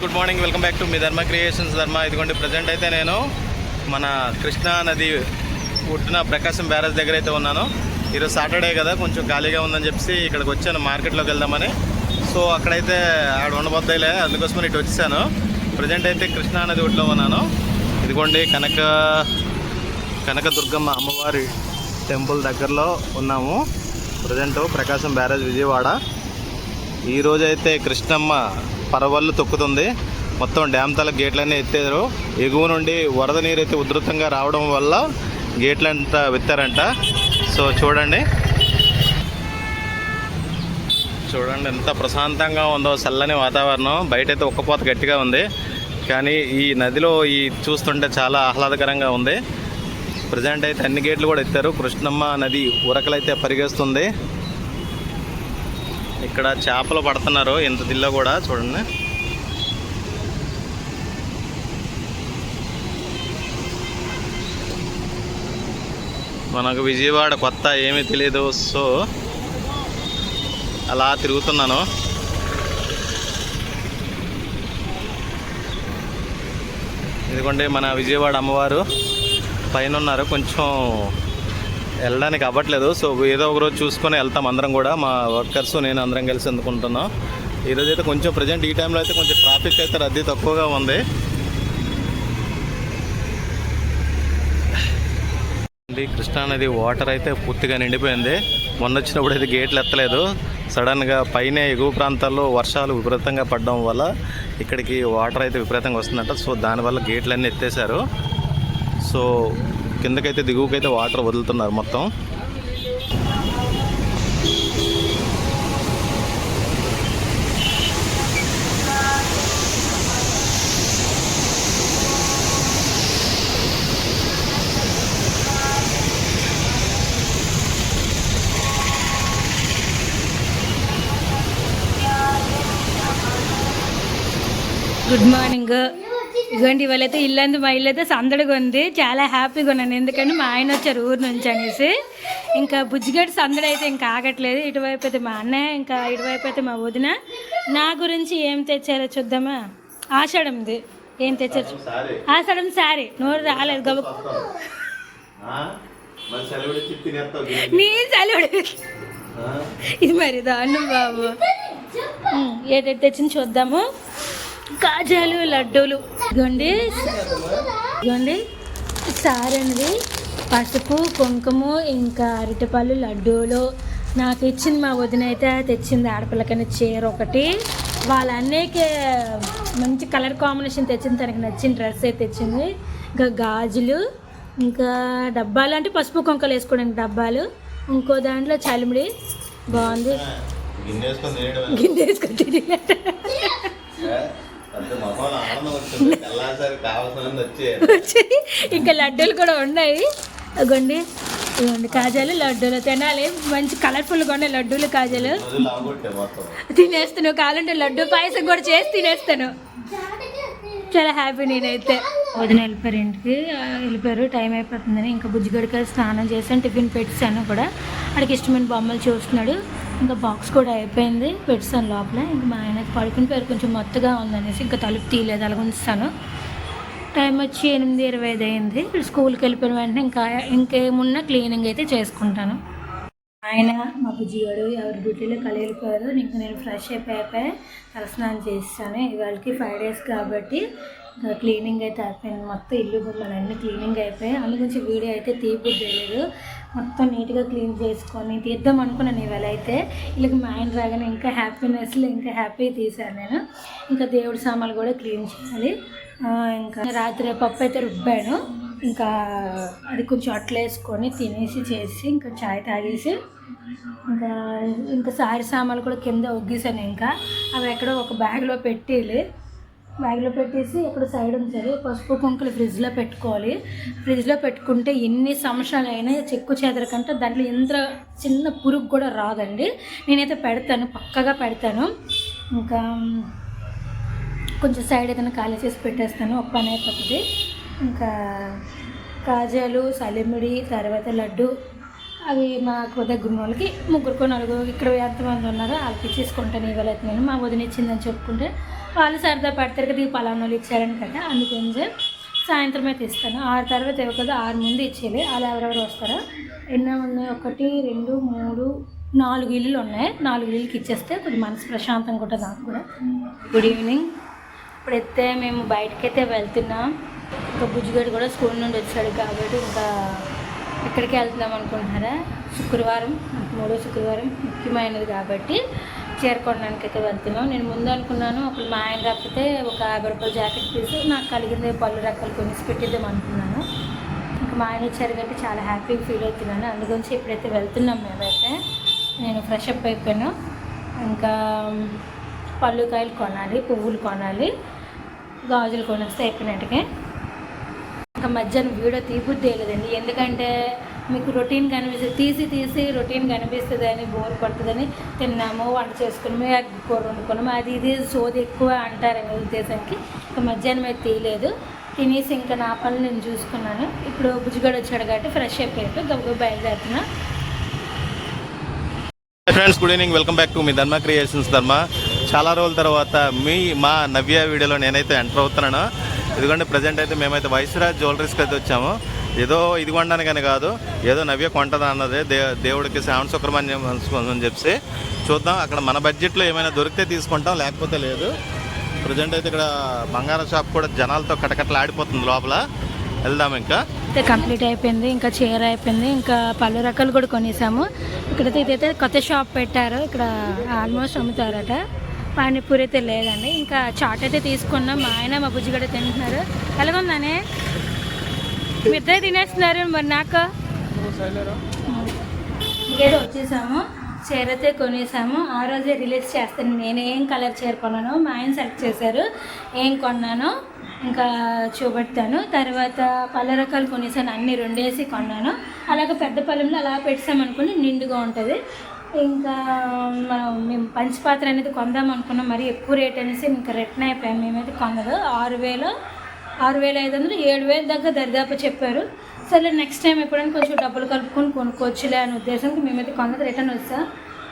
Good morning welcome back to me Dharma creations ధర్మ ఇదిగోండి present అయితే నేను మన కృష్ణా నది ఒడ్డున ప్రకాశం బ్యారేజ్ దగ్గర అయితే ఉన్నాను. ఈరోజు సాటర్డే కదా కొంచెం ఖాళీగా ఉందని చెప్పి ఇక్కడికి వచ్చాను మార్కెట్లోకి వెళ్దామని. సో అక్కడైతే ఆడ ఉండబోద్దాయిలే అందుకోసం ఇటు వచ్చాను ప్రజెంట్ అయితే కృష్ణా నది ఒడ్లో ఉన్నాను. ఇదిగోండి కనక కనకదుర్గమ్మ అమ్మవారి టెంపుల్ దగ్గరలో ఉన్నాము. Present Prakasam barrage Vijayawada. ఈరోజైతే కృష్ణమ్మ పరవళ్ళు తొక్కుతుంది. మొత్తం డ్యామ్ తల గేట్లన్నీ ఎత్తారు ఎగువ నుండి వరద నీరు అయితే ఉధృతంగా రావడం వల్ల గేట్లంతా ఎత్తారంట సో చూడండి. చూడండి ఎంత ప్రశాంతంగా ఉందో చల్లని వాతావరణం. బయట అయితే ఒక్కపోత గట్టిగా ఉంది. కానీ ఈ నదిలో ఈ చూస్తుంటే చాలా ఆహ్లాదకరంగా ఉంది. ప్రజెంట్ అయితే అన్ని గేట్లు కూడా ఎత్తారు. కృష్ణమ్మ నది ఉరకలైతే పరిగెస్తుంది. ఇక్కడ చేపలు పడుతున్నారు ఇంత దిల్లో కూడా చూడండి. మనకు విజయవాడ కొత్త ఏమీ తెలియదు సో అలా తిరుగుతున్నాను. ఎందుకంటే మన విజయవాడ అమ్మవారు పైన ఉన్నారు కొంచెం వెళ్ళడానికి అవ్వట్లేదు. సో ఏదో ఒక రోజు చూసుకొని వెళ్తాం అందరం కూడా. మా వర్కర్స్ నేను అందరం కలిసి అందుకుంటున్నాం ఈరోజు అయితే కొంచెం ప్రజెంట్ ఈ టైంలో అయితే కొంచెం ట్రాఫిక్ అయితే రద్దీ తక్కువగా ఉంది. కృష్ణానది వాటర్ అయితే పూర్తిగా నిండిపోయింది. మొన్న వచ్చినప్పుడు అయితే గేట్లు ఎత్తలేదు. సడన్గా పైన ఎగువ ప్రాంతాల్లో వర్షాలు విపరీతంగా పడడం వల్ల ఇక్కడికి వాటర్ అయితే విపరీతంగా వస్తుందంట. సో దానివల్ల గేట్లన్నీ ఎత్తేసారు సో కిందకైతే దిగువకైతే వాటర్ వదులుతున్నారు మొత్తం. గుడ్ మార్నింగ్ ఇదిగోండి ఇవాళైతే ఇల్లందు మా ఇల్లు అయితే సందడిగా ఉంది. చాలా హ్యాపీగా ఉన్నాను. ఎందుకంటే మా ఆయన వచ్చారు ఊరు నుంచి అనేసి. ఇంకా బుజ్జిగడ్డ సందడి అయితే ఇంకా ఆగట్లేదు. ఇటువైపు అయితే మా అన్నయ్య ఇంకా ఇటువైపు అయితే మా వదిన. నా గురించి ఏం తెచ్చారో చూద్దామా? ఆషాఢంది. ఏం తెచ్చారు? ఆషాఢం సారీ నోరు రాలేదు గబ. నీ చలివిడి ఇది మరి దాన్ని బాబు. ఏటైతే తెచ్చింది చూద్దాము. కాజాలు లడ్డూలు. ఇదిగోండి. ఇదిగోండి. సారనిది పసుపు కుంకుమ ఇంకా అరటిపళ్ళు లడ్డూలు. నాకు ఇచ్చింది మా వదిన అయితే తెచ్చింది ఆడపిల్లకని చీర ఒకటి. వాళ్ళ అన్నయ్యకి మంచి కలర్ కాంబినేషన్ తెచ్చింది. తనకి నచ్చిన డ్రెస్ అయితే తెచ్చింది. ఇంకా గాజులు ఇంకా డబ్బాలు అంటే పసుపు కుంకలు వేసుకోవడానికి డబ్బాలు. ఇంకో దాంట్లో చలిమిడి. బాగుంది. గిన్నె వేసుకొని ఇంకా లడ్డూలు కూడా ఉన్నాయి. అగోండి ఇవ్వండి కాజాలు లడ్డూలు తినాలి. మంచి కలర్ఫుల్గా ఉన్నాయి లడ్డూలు కాజాలు. తినేస్తాను కావాలంటే లడ్డు పాయసం కూడా చేసి తినేస్తాను చాలా హ్యాపీ నేనైతే. వదిన వెళ్ళిపోయారు ఇంటికి. వెళ్ళిపోయారు. టైం అయిపోతుందని ఇంకా బుజ్జిగడికి స్నానం చేశాను టిఫిన్ పెట్టాను కూడా. అక్కడికి ఇష్టమైన బొమ్మలు చూస్తున్నాడు. ఇంకా బాక్స్ కూడా అయిపోయింది. పెట్టాను లోపల. ఇంకా మా ఆయన పడుకుని పేరు కొంచెం మొత్తగా ఉందనేసి ఇంకా తలుపు తీయలేదు. అలా ఉంచుతాను. టైం వచ్చి ఎనిమిది ఇరవై ఐదు అయింది. స్కూల్కి వెళ్ళిపోయిన వెంటనే ఇంకా ఇంకేమున్నా క్లీనింగ్ అయితే చేసుకుంటాను. ఆయన మా బుజ్జిగాడు ఎవరి డ్యూటీలో కలిగిపోయారు ఇంకా నేను ఫ్రెష్ అయిపోయి తలస్నానం చేస్తాను ఇవాళకి ఫైవ్ డేస్ కాబట్టి ఇంకా క్లీనింగ్ అయితే అయిపోయింది. మొత్తం ఇల్లు బొమ్మలు అన్నీ క్లీనింగ్ అయిపోయాయి. అందు గురించి వీడియో అయితే తీపిద్ది తెలియదు మొత్తం నీట్గా క్లీన్ చేసుకొని తీద్దాం అనుకున్నాను ఇవాళ అయితే. వీళ్ళకి మా ఆయన రాగానే ఇంకా హ్యాపీనెస్లో ఇంకా హ్యాపీ తీశాను నేను. ఇంకా దేవుడి సామాన్లు కూడా క్లీన్ చేయాలి. ఇంకా రాత్రి పప్పు అయితే రుబ్బాను. ఇంకా అది కొంచెం అట్లేసుకొని తినేసి చేసి ఇంకా చాయ్ తాగేసి ఇంకా ఇంకా సారి సామాన్లు కూడా కింద ఒగ్గేసాను ఇంకా. అవి ఎక్కడో ఒక బ్యాగ్లో పెట్టేయాలి. బ్యాగ్లో పెట్టేసి ఇక్కడ సైడ్ ఉంచాలి పసుపు కుంకులు ఫ్రిడ్జ్లో పెట్టుకోవాలి. ఫ్రిడ్జ్లో పెట్టుకుంటే ఎన్ని సంవత్సరాలు అయినా చెక్కు చెదరకంటే దాంట్లో ఎంత చిన్న పురుగు కూడా రాదండి. నేనైతే పెడతాను పక్కగా పెడతాను. ఇంకా కొంచెం సైడ్ ఏదైనా ఖాళీ చేసి పెట్టేస్తాను ఒక పని అయిపోతుంది. ఇంకా కాజాలు సలిమిడి తర్వాత లడ్డు అవి మాకు దగ్గర ఉన్న వాళ్ళకి ముగ్గురుకో నలుగురు ఇక్కడ ఎంతమంది ఉన్నారో వాళ్ళకి ఇచ్చేసుకుంటాను ఇవ్వలేదు నేను. మా వదిన ఇచ్చిందని చెప్పుకుంటే వాళ్ళు సరదా పడతారు కదా ఈ పలానా వాళ్ళు ఇచ్చారని కదా. అందుకని సాయంత్రం అయితే ఇస్తాను ఆరు తర్వాత ఇవ్వ కదా ఆరు ముందు ఇచ్చేయాలి. వాళ్ళు ఎవరెవరు వస్తారో? ఎన్నో ఉన్నాయి? ఒకటి రెండు మూడు నాలుగు ఇల్లులు ఉన్నాయి. నాలుగు ఇల్లుకి ఇచ్చేస్తే కొద్దిగా మనసు ప్రశాంతంగా ఉంటుంది నాకు కూడా. గుడ్ ఈవినింగ్ ఇప్పుడైతే మేము బయటకైతే వెళ్తున్నాం. ఇంకా బుజ్జిగాడు కూడా స్కూల్ నుండి వచ్చాడు కాబట్టి ఇంకా ఎక్కడికి వెళ్తున్నాం అనుకుంటున్నారా? శుక్రవారం మూడో శుక్రవారం ముఖ్యమైనది కాబట్టి చేరుకోవడానికి అయితే వెళ్తున్నాం. నేను ముందు అనుకున్నాను అప్పుడు మా ఆయన రాకపోతే ఒక యాభై రూపాయల జాకెట్ తీసి నాకు కలిగింది పళ్ళు రకాలు కొనిసి పెట్టిద్దాం అనుకున్నాను. ఇంకా మా ఆయన వచ్చారు కాబట్టి చాలా హ్యాపీగా ఫీల్ అవుతున్నాను. అందుగురించి ఇప్పుడైతే వెళ్తున్నాం మేమైతే. నేను ఫ్రెష్ అప్ అయిపోయాను. ఇంకా పళ్ళు కాయలు కొనాలి పువ్వులు కొనాలి గాజులు కొనేస్తే అయిపోయినట్టుగా. ఇంకా మధ్యాహ్నం వీడియో తీబుద్ది లేదండి ఎందుకంటే మీకు రొటీన్ కనిపిస్తుంది. తీసి తీసి రొటీన్ కనిపిస్తుంది అని బోర్ పడుతుందని తిన్నాము వంట చేసుకుని కూర వండుకున్నాము. అది ఇది సోది ఎక్కువ అంటారనే ఉద్దేశానికి. ఇంకా మధ్యాహ్నం అయితే తీయలేదు. తినేసి ఇంకా నా పనులు నేను చూసుకున్నాను. ఇప్పుడు బుజ్జిగడ వచ్చాడు కాబట్టి ఫ్రెష్ అయిపోయాడు. గబ్బు బయలుదేరుతున్నా. Friends good evening welcome back to me Dharma creations ధర్మ. చాలా రోజుల తర్వాత మీ మా నవ్య వీడియోలో నేనైతే ఎంటర్ అవుతున్నాను. ఎందుకంటే ప్రజెంట్ అయితే మేమైతే వైస్రాజ్ జ్యువెలరీస్కి అయితే వచ్చాము. ఏదో ఇది కొనడానికని కాదు ఏదో నవ్య కొంటదా అన్నది దే దేవుడికి శ్రావణ శుక్రమణ్యం అని చెప్పి చూద్దాం. అక్కడ మన బడ్జెట్లో ఏమైనా దొరికితే తీసుకుంటాం లేకపోతే లేదు. ప్రజెంట్ అయితే ఇక్కడ బంగారం షాప్ కూడా జనాలతో కటకటలు ఆడిపోతుంది లోపల. వెళ్దాం ఇంకా. కంప్లీట్ అయిపోయింది ఇంకా చీర అయిపోయింది ఇంకా పలు రకాలు కూడా కొనేసాము. ఇక్కడైతే ఇదైతే కొత్త షాప్ పెట్టారు ఇక్కడ ఆల్మోస్ట్ అమ్ముతారట. పానీపూరి అయితే లేదండి. ఇంకా చాట్ అయితే తీసుకున్నాం. మా ఆయన మా బుజ్జి కూడా తింటున్నారు. ఎలాగుందానే మీ తినేస్తున్నారు మరి నాకు? ఇంకేదో వచ్చేసాము. చీర అయితే కొనేసాము. ఆ రోజే రిలీజ్ చేస్తాను. నేను ఏం కలర్ చీర కొన్నాను మా ఆయన సెలెక్ట్ చేశారు. ఏం కొన్నానో ఇంకా చూపెడతాను. తర్వాత పళ్ళ రకాలు కొనేసాను. అన్ని రెండేసి కొన్నాను. అలాగే పెద్ద పళ్ళెంలో అలా పెట్టామనుకుని నిండుగా ఉంటుంది. ఇంకా మేము పంచపాత్ర అనేది కొందాం అనుకున్నాం. మరి ఎక్కువ రేట్ అనేసి ఇంకా రిటర్న్ అయిపోయాం. మేమైతే కొనదు ఆరు వేలు ఆరు వేల ఐదు వందలు ఏడు వేలు దాకా దరిదాపు చెప్పారు. సరే నెక్స్ట్ టైం ఎప్పుడైనా కొంచెం డబ్బులు కలుపుకొని కొనుక్కోవచ్చులే అనే ఉద్దేశంకి మేమైతే కొందరు రిటర్న్ వస్తా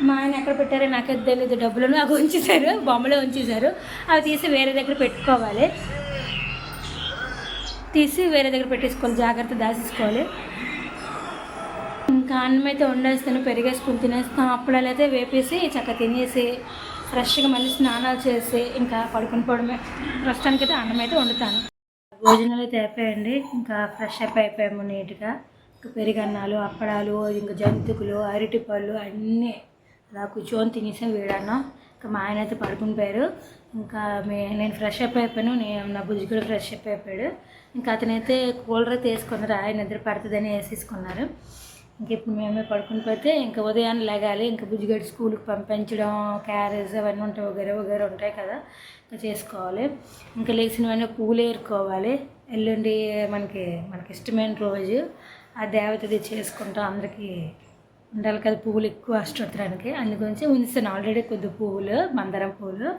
మా ఆయన ఎక్కడ పెట్టారో నాకైతే తెలియదు డబ్బులను అవి ఉంచేశారు బొమ్మలో ఉంచేశారు. అవి తీసి వేరే దగ్గర పెట్టుకోవాలి. తీసి వేరే దగ్గర పెట్టేసుకోవాలి. జాగ్రత్త దాచేసుకోవాలి. ఇంకా అన్నం అయితే వండేస్తాను పెరిగేసుకుని తినేస్తాను అప్పుడాలు అయితే వేపేసి చక్కగా తినేసి ఫ్రెష్గా మళ్ళీ స్నానాలు చేసి ఇంకా పడుకుని పోవడమే. ప్రస్తుతానికి అయితే అన్నం అయితే వండుతాను. భోజనాలు అయితే అయిపోయాయండి. ఇంకా ఫ్రెష్ అప్ అయిపోయాము నీట్గా. ఇంకా పెరిగన్నాలు అప్పడాలు ఇంకా జంతుకులు అరటి పళ్ళు అన్నీ అలా కూర్చొని తినేసాం వేడన్నాం. ఇంకా మా ఆయన అయితే పడుకుని పోయారు. ఇంకా మే నేను ఫ్రెష్ అప్ అయిపోయాను. నేను నా బుజ్జి కూడా ఫ్రెష్ అప్ అయిపోయాడు. ఇంకా అతనైతే కూలర్ అయితే వేసుకున్నారు ఆయన నిద్ర పడుతుందని వేసేసుకున్నారు. ఇంకెప్పుడు మేమే పడుకుని పోతే ఇంకా ఉదయాన్నే లెగాలి ఇంకా బుజ్జిగడ్డి స్కూల్కి పంపించడం క్యారేజ్ అవన్నీ ఉంటాయి వగేరే వగేరే ఉంటాయి కదా ఇంకా చేసుకోవాలి. ఇంకా లేచినవన్నీ పూలు ఏరుకోవాలి. ఎల్లుండి మనకి మనకి ఇష్టమైన రోజు ఆ దేవతది చేసుకుంటాం అందరికీ ఉండాలి కదా పువ్వులు ఎక్కువ అష్టోత్తరానికి. అందుగురించి ఉంచుతాను. ఆల్రెడీ కొద్ది పువ్వులు మందారం పువ్వులు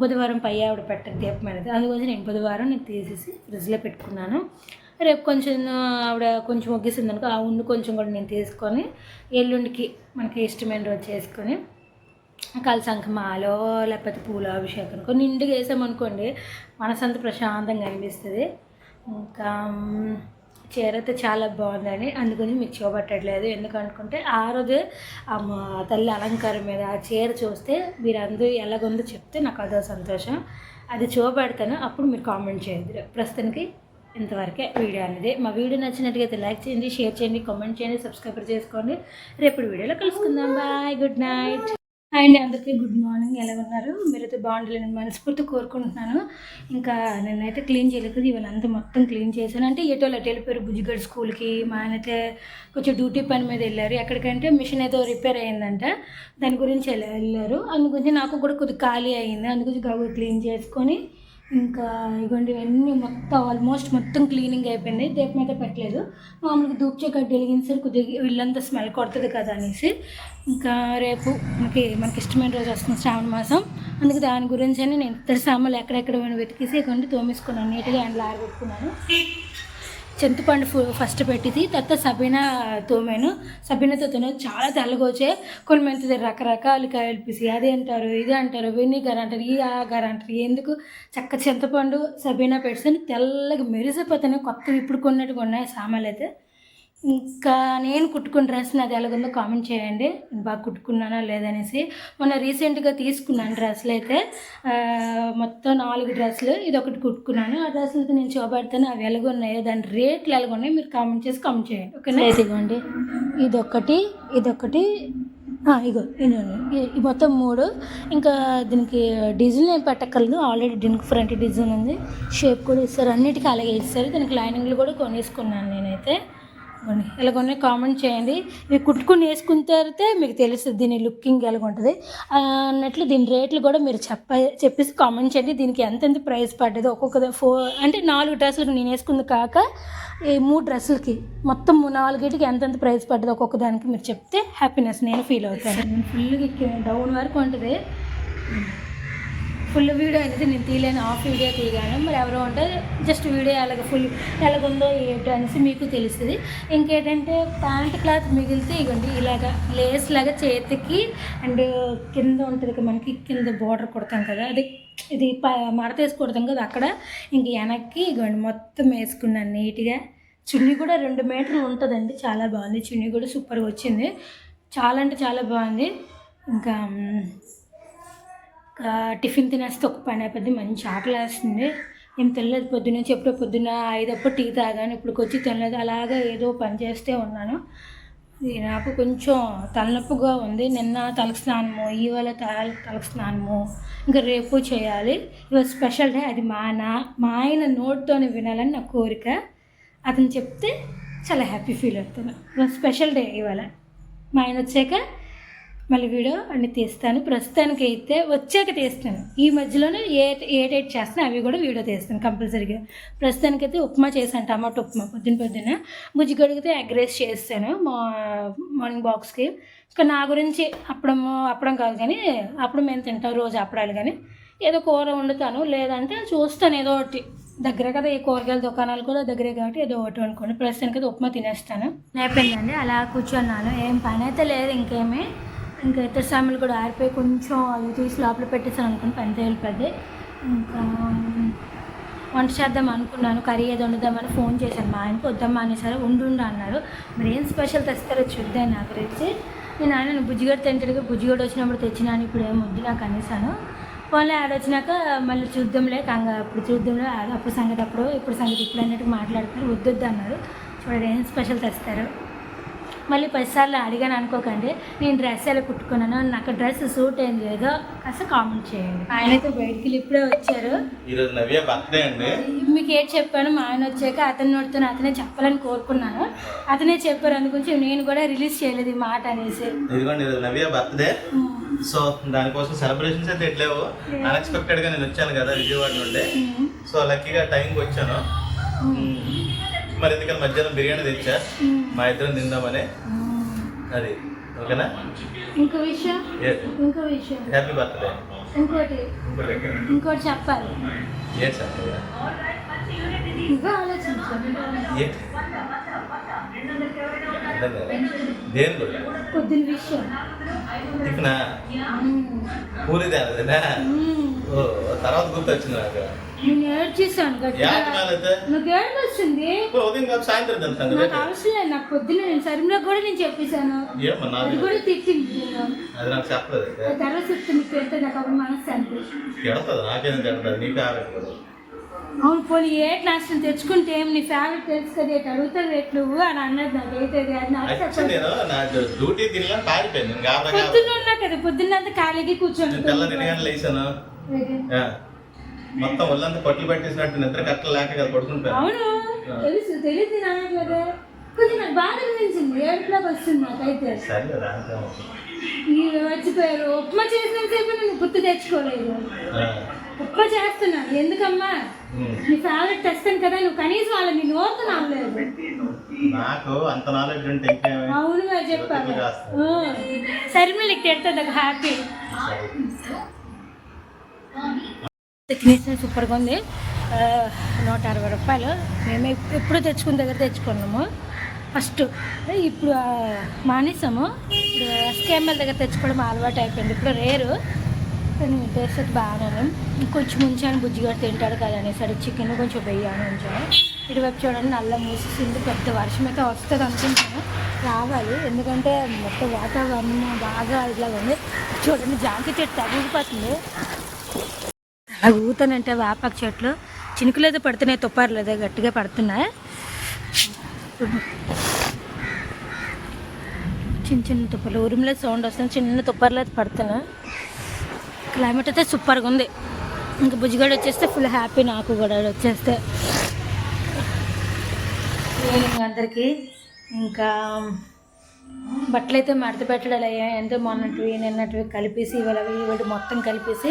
బుధవారం పై ఆవిడ పెట్టదు దీపం అనేది అందుగురించి నేను బుధవారం నేను తీసేసి ఫ్రిడ్జ్లో పెట్టుకున్నాను. రేపు కొంచెం ఆవిడ కొంచెం ఒగ్గేసింది అనుకో ఆ ఉండి కొంచెం కూడా నేను తీసుకొని ఎల్లుండికి మనకి ఇష్టమైన రోజు చేసుకొని కలసంకమాలో లేకపోతే పూల అభిషేకం అనుకో నిండుగా వేసామనుకోండి మనసంత ప్రశాంతంగా అనిపిస్తుంది. ఇంకా చీర అయితే చాలా బాగుందని అందుకని మీకు చూపట్టట్లేదు. ఎందుకనుకుంటే ఆ రోజు ఆ మా తల్లి అలంకారం మీద ఆ చీర చూస్తే మీరు అందరూ ఎలాగుందో చెప్తే నాకు అదో సంతోషం. అది చూపెడతాను. అప్పుడు మీరు కామెంట్ చేయద్దు ప్రస్తుతానికి ఇంతవరకే వీడియో అనేది మా వీడియో నచ్చినట్టుగా లైక్ చేయండి షేర్ చేయండి కామెంట్ చేయండి సబ్స్క్రైబర్ చేసుకోండి. రేపు వీడియోలో కలుసుకుందాం. బాయ్ గుడ్ నైట్ అండ్ అందరికీ. గుడ్ మార్నింగ్ ఎలా ఉన్నారు? మీరైతే బాగుండాలని మనస్ఫూర్తి కోరుకుంటున్నాను. ఇంకా నేనైతే క్లీన్ చేయలేదు. ఇవాళ అంతా మొత్తం క్లీన్ చేశాను. అంటే ఎటో అటు వెళ్ళిపోయారు బుజ్జిగడ్ స్కూల్కి. మా ఆయనైతే అయితే కొంచెం డ్యూటీ పని మీద వెళ్ళారు. ఎక్కడికంటే మిషన్ ఏదో రిపేర్ అయిందంట. దాని గురించి వెళ్ళారు. అందు గురించి నాకు కూడా కొద్దిగా ఖాళీ అయింది. అందు గురించి క్లీన్ చేసుకొని ఇంకా ఇగోండి ఇవన్నీ మొత్తం ఆల్మోస్ట్ మొత్తం క్లీనింగ్ అయిపోయింది. దీపం అయితే పెట్టలేదు. మామూలుగా దూప్చే కడ్డి వెలిగించారు కొద్దిగా ఇల్లంతా స్మెల్ కొడుతుంది కదా అనేసి. ఇంకా రేపు మనకి మనకి ఇష్టమైన రోజు వస్తుంది శ్రావణ మాసం. అందుకే దాని గురించి అని నేను ఇద్దరు సామాన్లు ఎక్కడెక్కడ వెతికేసి ఇగోండి తోమేసుకున్నాను నీట్గా ఎండలో ఆరబెట్టుకున్నాను. చింతపండు ఫు- ఫస్ట్ పెట్టింది. తర్వాత సబీనా తోమాను. సబీనాతో తోమాను చాలా తెల్లగోచే కొన్ని మంది రకరకాలు కలిపేసి అది అంటారు ఇది అంటారు వెనిగర్ అంటారు ఈ ఆగారు అంటారు. ఎందుకు? చక్క చింతపండు సబీనా పెట్టుకొని తెల్లగా మెరిసిపోతాయి కొత్తవి ఇప్పుడు కొన్నట్టుగా ఉన్నాయి సామాన్లు అయితే. ఇంకా నేను కుట్టుకున్న డ్రెస్ నాది ఎలాగుందో కామెంట్ చేయండి. బాగా కుట్టుకున్నానా లేదనేసి మొన్న రీసెంట్గా తీసుకున్నాను డ్రెస్సులు అయితే మొత్తం నాలుగు డ్రెస్సులు. ఇది ఒకటి కుట్టుకున్నాను. ఆ డ్రెస్సులు నేను చూపెడతాను. అవి ఎలాగున్నాయో దాని రేట్లు ఎలాగున్నాయో మీరు కామెంట్ చేసి కామెంట్ చేయండి. ఓకేనా? ఇదిగోండి ఇదొకటి ఇదొకటి. ఇగో ఇదిగోండి. ఈ- మొత్తం మూడు. ఇంకా దీనికి డిజైన్ ఏం పెట్టగలదు ఆల్రెడీ దీనికి ఫ్రంట్ డిజైన్ ఉంది. షేప్ కూడా ఇస్తారు. అన్నిటికీ అలాగే ఇస్తారు. దీనికి లైనింగ్లు కూడా కొనేసుకున్నాను నేనైతే. ఇదిగోండి. ఇలా కొన్ని కామెంట్ చేయండి. ఇవి కుట్టుకుని వేసుకుంటే తర్వాత మీకు తెలుస్తుంది దీని లుకింగ్ ఎలా ఉంటుంది అన్నట్లు దీని రేట్లు కూడా మీరు చెప్ప చెప్పేసి కామెంట్ చేయండి. దీనికి ఎంత ఎంత ప్రైస్ పడ్డది? ఒక్కొక్క ఫోర్ అంటే నాలుగు డ్రెస్సులకు నేను వేసుకుంది కాక ఈ మూడు డ్రెస్సులకి మొత్తం నాలుగిటికి ఎంతెంత ప్రైస్ పడ్డది? ఒక్కొక్క దానికి మీరు చెప్తే హ్యాపీనెస్ నేను ఫీల్ అవుతాను. నేను ఫుల్గా డౌన్ వరకు ఉంటుంది. ఫుల్ వీడియో అనేది నేను తీయలేను హాఫ్ వీడియో తీయగాను. మరి ఎవరో ఉంటే జస్ట్ వీడియో ఎలాగ ఫుల్ ఎలాగుందో ఏంటో అనేసి మీకు తెలుస్తుంది. ఇంకేంటంటే ప్యాంట్ క్లాత్ మిగిలితే ఇగోండి ఇలాగ లేస్ లాగా చేతికి అండ్ కింద ఉంటుంది మనకి కింద బార్డర్ కుడతాం కదా అది ఇది ప మడత వేసి కుడతాం కదా అక్కడ ఇంక వెనక్కి ఇగోండి మొత్తం వేసుకున్నాను నీట్గా. చున్నీ కూడా రెండు మీటర్లు ఉంటుందండి చాలా బాగుంది. చున్నీ కూడా సూపర్గా వచ్చింది. చాలా అంటే చాలా బాగుంది. ఇంకా టిఫిన్ తినేస్తే ఒక పని అయిపోద్ది మంచి ఆకలి వేస్తుంది. ఏం తినలేదు పొద్దున్న నుంచి ఎప్పుడో పొద్దున్న ఐదప్పుడు టీ తాగాను ఇప్పుడు వచ్చి తినలేదు. అలాగా ఏదో పని చేస్తే ఉన్నాను. ఇది నాకు కొంచెం తలనొప్పిగా ఉంది. నిన్న తలకు స్నానము ఇవాళ తల తలకు స్నానము ఇంకా రేపు చేయాలి. ఇవాళ స్పెషల్ డే అది మా నా మా ఆయన నోట్తోనే వినాలని నా కోరిక. అతను చెప్తే చాలా హ్యాపీ ఫీల్ అవుతాను ఇవాళ స్పెషల్ డే ఇవాళ. మా ఆయన వచ్చాక మళ్ళీ వీడియో అన్ని తీస్తాను. ప్రస్తుతానికి అయితే వచ్చాక తీస్తాను. ఈ మధ్యలోనే ఏ ఏ డేట్ చేస్తాను అవి కూడా వీడియో తీస్తాను కంపల్సరీగా. ప్రస్తుతానికి అయితే ఉప్మా చేశాను టమాటో ఉప్మా పొద్దున పొద్దున బుజ్జి గడిగితే ఎగ్ రైస్ చేస్తాను మా మార్నింగ్ బాక్స్కి ఇంకా నా గురించి అప్పుడము అప్పడం కాదు కానీ అప్పుడు మేము తింటాం రోజు అప్పడాలు కానీ ఏదో కూర వండుతాను. లేదంటే చూస్తాను ఏదో ఒకటి. దగ్గర కదా ఈ కూరగాయల దుకాణాలు కూడా దగ్గరే కాబట్టి ఏదో ఒకటి వండుకోండి ప్రస్తుతానికి అయితే ఉప్మా తినేస్తాను. అయిపోయిందండి. అలా కూర్చున్నాను ఏం పని అయితే లేదు ఇంకేమీ. ఇంకా ఇతర సామాన్లు కూడా ఆరిపోయి కొంచెం అవి తీసి లోపల పెట్టేసాను అనుకుని పని వెళ్ళిపోద్ది ఇంకా వంట చేద్దాం అనుకున్నాను కర్రీ ఏదో వండుదామని ఫోన్ చేశాను. మా ఆయనకి వద్దామా అనేసారు ఉండు అన్నారు. మరి ఏం స్పెషల్ తెస్తారో చూద్దాం నాకు గురించి నేను ఆయన బుజ్జిగడ్డ తింటాడుగా బుజ్జిగడ్డ వచ్చినప్పుడు తెచ్చినాను ఇప్పుడు ఏం వద్దు నాకు అనేసాను. ఫోన్లో యాడ్ వచ్చినాక మళ్ళీ చూద్దాంలే కంగ అప్పుడు చూద్దాంలే అప్పుడు సంగతి అప్పుడు ఇప్పుడు సంగతి ఇప్పుడు అన్నట్టు మాట్లాడుతున్నారు వద్దొద్దు అన్నారు. చూడండి ఏం స్పెషల్ తెస్తారు. మళ్ళీ పదిసార్లు అడిగాను అనుకోకండి నేను డ్రెస్ ఎలా కుట్టుకున్నాను నాకు డ్రెస్ సూట్ ఏం లేదో కాస్త కామెంట్ చేయండి. ఆయనతో బయటికి వెళ్ళి ఇప్పుడే వచ్చారు. ఈరోజు నవ్య బర్త్డే అండి. మీకు ఏం చెప్పాను మా ఆయన వచ్చాక అతని నోటితో అతనే చెప్పాలని కోరుకున్నాను. అతనే చెప్పారు అందుగురించి నేను కూడా రిలీజ్ చేయలేదు ఈ మాట అనేసి. ఇదిగోండి ఈరోజు నవ్య బర్త్డే సో దానికోసం సెలబ్రేషన్స్ అయితే ఎట్లేవు. అన్ఎక్స్పెక్టెడ్గా నేను వచ్చాను కదా విజయవాడ నుండి. సో లక్కీగా టైంకి వచ్చాను. మరి ఎందుకని మధ్యాహ్నం బిర్యానీ తెచ్చా? మా ఇద్దరం తిందామని. అది ఓకేనా? ఇంకో విషయం? ఇంకో విషయం. హ్యాపీ బర్త్డే ఇంకోటి ఇంకోటి చెప్పాలి. ఏ ఏంటి అర్థం కాదు దేని విషయం. టిఫినా. పూరిదే అదేనా. ఓ తర్వాత గుర్తొచ్చింది నాకు. నేను ఏడ్చేసాను నాకు ఏడుపు వస్తుంది ఇప్పుడు ఉదయం కాదు సాయంత్రం తెలుసు నాకు అవసరం లేదు నాకు పొద్దున్న నేను సరిమ్లో కూడా నేను చెప్పేశాను. అది కూడా తిట్టింది. అది నాకు చెప్పలేదు తర్వాత చెప్తే వెళ్తే నాకు అప్పుడు మనశ్శాంతి ఎడతుంది నాకేం తిడతాది నీ ఫేవరెట్ కదా అవును పోనీ ఏ క్లాస్ తెచ్చుకుంటే ఏం నీ ఫేవరెట్ తెలుసు కదా ఏంటి అడుగుతావు రేట్ నువ్వు? అని అన్నది నాకు అయితే అది నాకు యాక్చువల్లీ చెప్పండి. నేను నా డ్యూటీ తినగా పారిపోయాను నేను గాబరా గాబరా. పొద్దున్న ఉన్నా కదా పొద్దున్న అంతా ఖాళీగా కూర్చోండి నేను తెల్ల తిని గంటలు లేచాను. మొత్తం ఒళ్ళంతా కొట్లు పెట్టేసినట్టు నిద్ర లేక కదా పడుకుంటాను అవును తెలుసు తెలియదు కొంచెం నాకు బాధ అనిపించింది. వస్తుంది నాకైతే. మర్చిపోయారు. ఉప్మా చేసినంతసేపు నేను గుర్తు తెచ్చుకోలేదు. ఉప్మా చేస్తున్నాను. ఎందుకమ్మా? నీ ఫేవరెట్ తెస్తాను కదా నువ్వు కనీసం వాళ్ళ నీ నోరుతో నమ్మలేదు నాకు అంత నాలెడ్జ్ ఉంటే అవును మరి నీకు తిడుతుంది నాకు హ్యాపీ సూపర్గా ఉంది. నూట అరవై రూపాయలు. మేము ఎప్- ఎప్పుడు తెచ్చుకున్న దగ్గర తెచ్చుకున్నాము. ఫస్ట్ ఇప్పుడు మానేసాము. ఇప్పుడు ఎస్కేఎంఎల్ దగ్గర తెచ్చుకోవడం అలవాటు అయిపోయింది. ఇప్పుడు రేరు. కానీ టేస్ట్ బాగానే కొంచెం ఇంకొంచెం ఉంచాను బుజ్జిగాడు తింటాడు కదా అనేసరి చికెన్ కొంచెం వెయ్యాను ఉంచాను. ఇటువైపు చూడండి నల్ల మూసేసింది పెద్ద వర్షం అయితే వస్తుంది అనుకుంటాను రావాలి. ఎందుకంటే మొత్తం వాతావరణం బాగా ఇట్లా ఉంది. చూడండి జాంకి చెట్టు తగ్గిపోతుంది అవి ఊతానంటే వేపాకు చెట్లు. చినుకులు అయితే పడుతున్నాయి తుప్పారులు అయితే గట్టిగా పడుతున్నాయి. చిన్న చిన్న తుప్పలు ఊరిలో సౌండ్ వస్తుంది చిన్న తుప్పర్లు అయితే పడుతున్నాయి. క్లైమేట్ అయితే సూపర్గా ఉంది ఇంకా బుజ్జిగాడు వచ్చేస్తే ఫుల్ హ్యాపీ నాకు కూడా వచ్చేస్తే. ఈవినింగ్ అందరికీ. ఇంకా బట్టలు అయితే మడత పెట్టడాలు అయ్యాయి. అంటే మొన్నటివి నిన్నటివి కలిపేసి ఇవాళ ఇవాళ మొత్తం కలిపేసి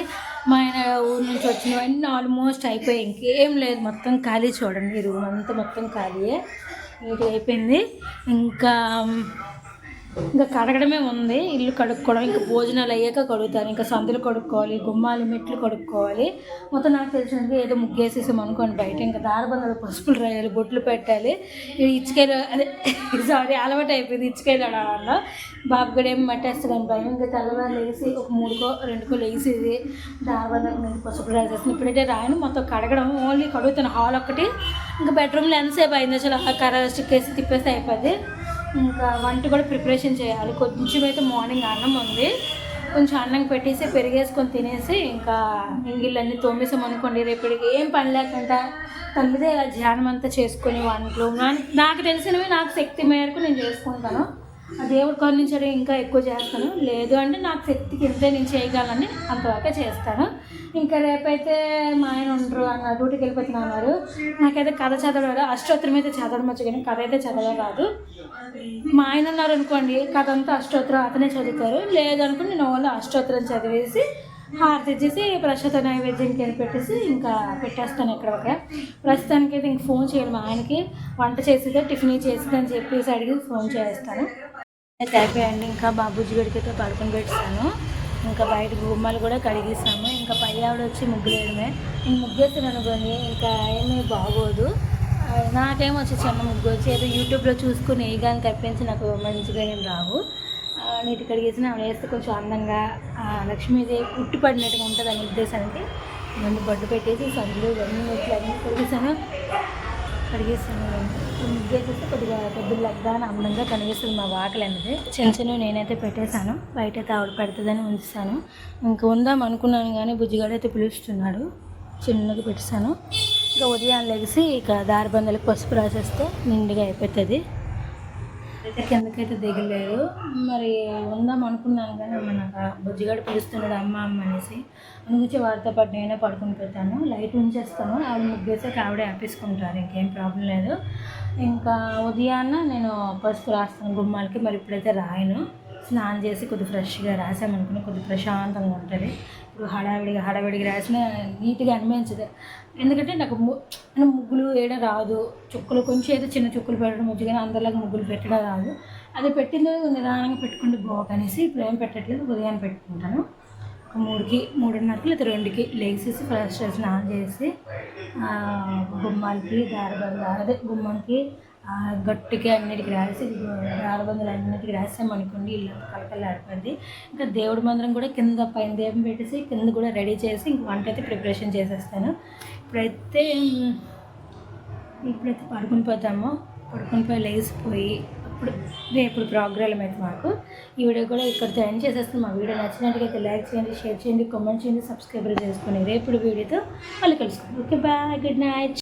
మా ఆయన ఊరు నుంచి వచ్చినవన్నీ ఆల్మోస్ట్ అయిపోయాయి. ఇంకేం లేదు మొత్తం ఖాళీ చూడండి. ఈ రూమ్ అంతా మొత్తం ఖాళీయే. ఇది అయిపోయింది. ఇంకా ఇంకా కడగడమే ఉంది. ఇల్లు కడుక్కోవడం ఇంకా భోజనాలు అయ్యాక కడుగుతాను. ఇంకా సందులు కడుక్కోవాలి గుమ్మాలు మెట్లు కడుక్కోవాలి. మొత్తం నాకు తెలిసినది ఏదో ముగ్గేసేసాం అనుకోండి బయట. ఇంకా దారబంధాలు పసుపులు రాయాలి బొట్లు పెట్టాలి. ఈ అదే సారీ అలవాటు అయిపోయింది ఇచ్చుకాయలు వల్ల బాబు కూడా ఏం మట్టేస్తాను భయం. ఇంకా తెల్లవారు లేసి ఒక మూడుకో రెండుకో లేసేది దారబంధాల మీద పసుపు రాసేస్తాను. ఇప్పుడైతే రాయను మొత్తం కడగడం ఓన్లీ కడుగుతాను. హాల్ ఒక్కటి. ఇంకా బెడ్రూమ్లో ఎంతసేపు అయింది అసలు ఆ కర్ర స్టిక్ వేసి తిప్పేస్తే అయిపోద్ది. ఇంకా వంట కూడా ప్రిపరేషన్ చేయాలి. కొంచెం అయితే మార్నింగ్ అన్నం ఉంది. కొంచెం అన్నం పెట్టేసి పెరిగేసుకొని తినేసి ఇంకా ఇంగిళ్ళన్నీ తోమేసాం అనుకోండి రేపటికి ఏం పని లేకుండా తల్లిదే ఇలా ధ్యానం అంతా చేసుకొని వంటలు నాకు తెలిసినవి నాకు శక్తి మేరకు నేను చేసుకుంటాను. ఆ దేవుడి కాడ నుంచి ఇంకా ఎక్కువ చేస్తాను. లేదు అంటే నాకు శక్తికి ఇంతే నేను చేయగలని అంతవరకే చేస్తాను. ఇంకా రేపైతే మా ఆయన ఉండరు అన్న డ్యూటీకి వెళ్ళిపోతున్నా అన్నారు. నాకైతే కథ చదవడం అష్టోత్తరం అయితే చదవడం వచ్చు కానీ కథ అయితే చదవడం రాదు. మా ఆయన ఉన్నారు అనుకోండి కథ అంతా అష్టోత్తరం అతనే చదువుతారు. లేదనుకోండి నేను ఓన్లీ అష్టోత్తరం చదివేసి హారతి ఇచ్చేసి ప్రసాద నైవేద్యం కింద పెట్టేసి ఇంకా పెట్టేస్తాను ఇక్కడ ఒక ప్రస్తుతానికి అయితే ఇంక ఫోన్ చేయాలి మా ఆయనకి. వంట చేసేదే టిఫిన్ చేసేదని చెప్పేసి అడిగి ఫోన్ చేస్తాను. అయితే అయిపోయండి ఇంకా బాబుజీ గడికి అయితే పడుకొని పెట్టాను ఇంకా బయట గుమ్మాలు కూడా కడిగిస్తాము ఇంకా పై ఆవిడ వచ్చి ముగ్గులు వేయడమే నేను ముగ్గేస్తాను అనుకోండి ఇంకా ఏమీ బాగోదు. ఆ, నాకేమో వచ్చి చిన్న ముగ్గు వచ్చి ఏదో యూట్యూబ్లో చూసుకుని ఏ కానీ తప్పించి నాకు మంచిగా ఏం రావు. నీటి కడిగేసిన ఆవిడ వేస్తే కొంచెం అందంగా ఆ, లక్ష్మీదేవి పడినట్టుగా ఉంటుంది అనే ఉద్దేశానికి ముందు బొడ్డు పెట్టేసి సందులు ఇవన్నీ ఇట్లా అన్నీ కడిగేసాను కడిగేస్తాను కొద్దిగా కొద్దిగా పెద్దలు లగ్గానే అందంగా కనిపిస్తుంది మా వాకలు అనేది. చిన్న చిన్నవి నేనైతే పెట్టేశాను. బయట అయితే ఆవిడ పెడుతుందని ఉంచాను. ఇంకా ఉందాం అనుకున్నాను కానీ బుజ్జిగాడు అయితే పిలుస్తున్నాడు. చిన్నగా పెట్టేశాను. ఇంకా ఉదయం లెగిసి ఇక దారిబందలకు పసుపు రాసేస్తే నిండుగా అయిపోతుంది. కిందకైతే దిగలేదు. మరి ఉందాం అనుకున్నాను కానీ మన బుజ్జిగాడు పిలుస్తున్నాడు అమ్మ అమ్మ అనేసి. అందుకొచ్చి వారితో పాటు నేనే పడుకుని పెడతాను లైట్ ఉంచేస్తాను. ఆవిడ ముగ్గేసాక ఆవిడే ఆపేసుకుంటారు. ఇంకేం ప్రాబ్లం లేదు. ఇంకా ఉదయాన్న నేను పసుపు రాస్తాను గుమ్మాలకి. మరి ఇప్పుడైతే రాయను. స్నానం చేసి కొద్దిగా ఫ్రెష్గా రాసామనుకుని కొద్దిగా ప్రశాంతంగా ఉంటుంది. ఇప్పుడు హడావిడిగా హడావిడిగా రాసిన నీట్గా అనిపించదు. ఎందుకంటే నాకు ము- ముగ్గులు వేయడం రాదు. చుక్కలు కొంచెం ఏదో చిన్న చుక్కలు పెట్టడం వచ్చు కానీ అందరిలాగా ముగ్గులు పెట్టడం రాదు. అది పెట్టింది నిదానంగా పెట్టుకుంటే బాగనేసి ఇప్పుడు ఏం పెట్టట్లేదు ఉదయాన్ని పెట్టుకుంటాను. ఒక మూడుకి మూడున్నరకి లేదా రెండుకి లేచేసి ఫ్రెష్ స్నానం చేసి గుమ్మానికి దారి దారబంద అదే గుమ్మానికి గట్టిగా అన్నిటికి రాసి దారబందులు అన్నిటికి రాసామనుకోండి ఇల్లు కలకలాడిపోయింది ఇంకా దేవుడి మందిరం కూడా కింద పైన దీపం పెట్టేసి కింద కూడా రెడీ చేసి ఇంక వంట అయితే ప్రిపరేషన్ చేసేస్తాను. ఇప్పుడైతే ఇప్పుడైతే పడుకుని పోతాము. పడుకుని పోయి లేచిపోయి అప్పుడు రేపు ప్రోగ్రామ్ అయితే మాకు. ఈ వీడియో కూడా ఇక్కడ ఎండ్ చేసేస్తాను మా వీడియో నచ్చినట్టుగా లైక్ చేయండి షేర్ చేయండి కామెంట్ చేయండి సబ్స్క్రైబర్ చేసుకొని రేపు వీడియోతో మళ్ళీ కలుసుకుంటాం ఓకే బాయ్ గుడ్ నైట్.